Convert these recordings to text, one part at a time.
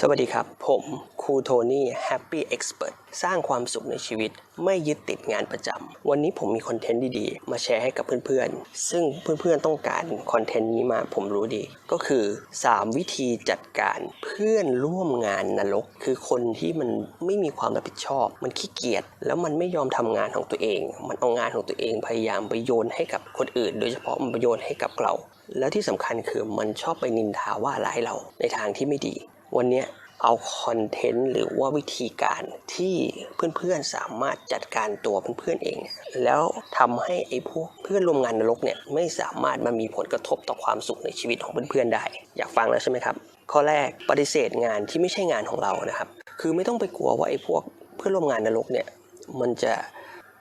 สวัสดีครับ ผมครูโทนี่แฮปปี้เอ็กซ์เพรสสร้างความสุขในชีวิต ไม่ยึดติดงานประจำ วันนี้ผมมีคอนเทนต์ดีๆ มาแชร์ให้กับเพื่อนๆ ซึ่งเพื่อนๆต้องการคอนเทนต์นี้มาผมรู้ดี ก็คือ 3 วิธีจัดการเพื่อนร่วมงานนรก คือคนที่มันไม่มีความรับผิดชอบ มันขี้เกียจแล้วมันไม่ยอมทำงานของตัวเอง มันเอางานของตัวเองพยายามไปโยนให้กับคนอื่น โดยเฉพาะมันไปโยนให้กับเราแล้วที่สำคัญคือมันชอบไปนินทาว่าร้ายเราในทางที่ไม่ดี วันนี้เอาคอนเทนต์หรือว่าวิธีการที่เพื่อนๆสามารถจัดการตัวเพื่อนๆเอง แล้วทำให้ไอ้พวกเพื่อนร่วมงานนรกเนี่ยไม่สามารถมามีผลกระทบต่อความสุขในชีวิตของเพื่อนๆได้ อยากฟังแล้วใช่ไหมครับ ข้อแรกปฏิเสธงานที่ไม่ใช่งานของเรานะครับ คือไม่ต้องไปกลัวว่าไอ้พวกเพื่อนร่วมงานนรกเนี่ยมันจะ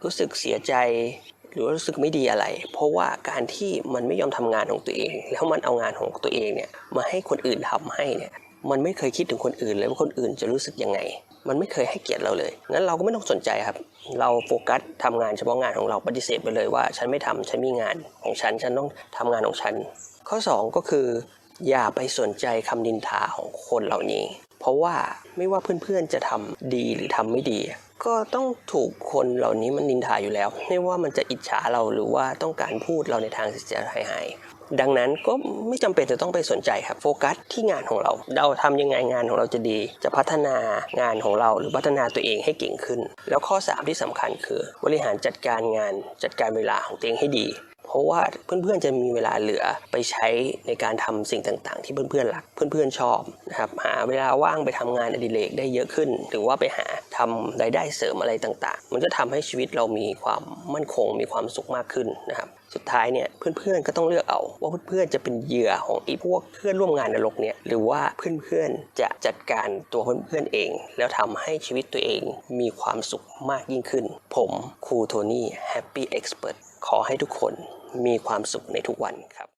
รู้สึกเสียใจหรือรู้สึกไม่ดีอะไร เพราะว่าการที่มันไม่ยอมทำงานของตัวเอง แล้วมันเอางานของตัวเองเนี่ยมาให้คนอื่นทำให้เนี่ย มันไม่เคยคิดถึงคนอื่นเลยว่าคนอื่นจะรู้สึกยังไง มันไม่เคยให้เกียรติเราเลย งั้นเราก็ไม่ต้องสนใจครับ เราโฟกัสทำงานเฉพาะงานของเราปฏิเสธไปเลยว่า ฉันไม่ทำฉันมีงานของฉัน ฉันต้องทำงานของฉัน ข้อ 2 ก็คือ อย่าไปสนใจคำนินทาของคนเหล่านี้ เพราะว่าไม่ว่าเพื่อนๆจะทำดีหรือทำไม่ดี ก็ต้องถูกคนเหล่านี้มันนินทาอยู่แล้ว ไม่ว่ามันจะอิจฉาเราหรือว่าต้องการพูดเราในทางเสียหายหายดังนั้นก็ไม่จำเป็นจะต้องไปสนใจครับโฟกัสที่งานของเรา เราทำยังไงงานของเราจะดี จะพัฒนางานของเราหรือพัฒนาตัวเองให้เก่งขึ้น แล้วข้อ 3 ที่สำคัญคือ บริหารจัดการงานจัดการเวลาของตัวเองให้ดี ราะว่าเพื่อนๆจะมีเวลาเหลือไปใช้ในการทำสิ่งต่างๆ ที่เพื่อนๆรักเพื่อนๆชอบนะครับหาเวลาว่างไปทำงานอดิเรกได้เยอะขึ้น หรือว่าไปหา ทำรายได้เสริมอะไรต่างๆ มันก็ทำให้ชีวิตเรามีความมั่นคงมีความสุขมากขึ้นนะครับสุดท้ายเนี่ยเพื่อนๆก็ต้องเลือกเอา ว่าเพื่อนๆจะเป็นเหยื่อของไอ้พวกเพื่อนร่วมงานนรกเนี่ยหรือว่าเพื่อนๆจะจัดการตัวเพื่อนๆเอง แล้วทำให้ชีวิตตัวเองมีความสุขมากยิ่งขึ้น ผมครูโทนี่แฮปปี้เอ็กซ์เพรสขอให้ทุกคนมีความสุขในทุกวันครับ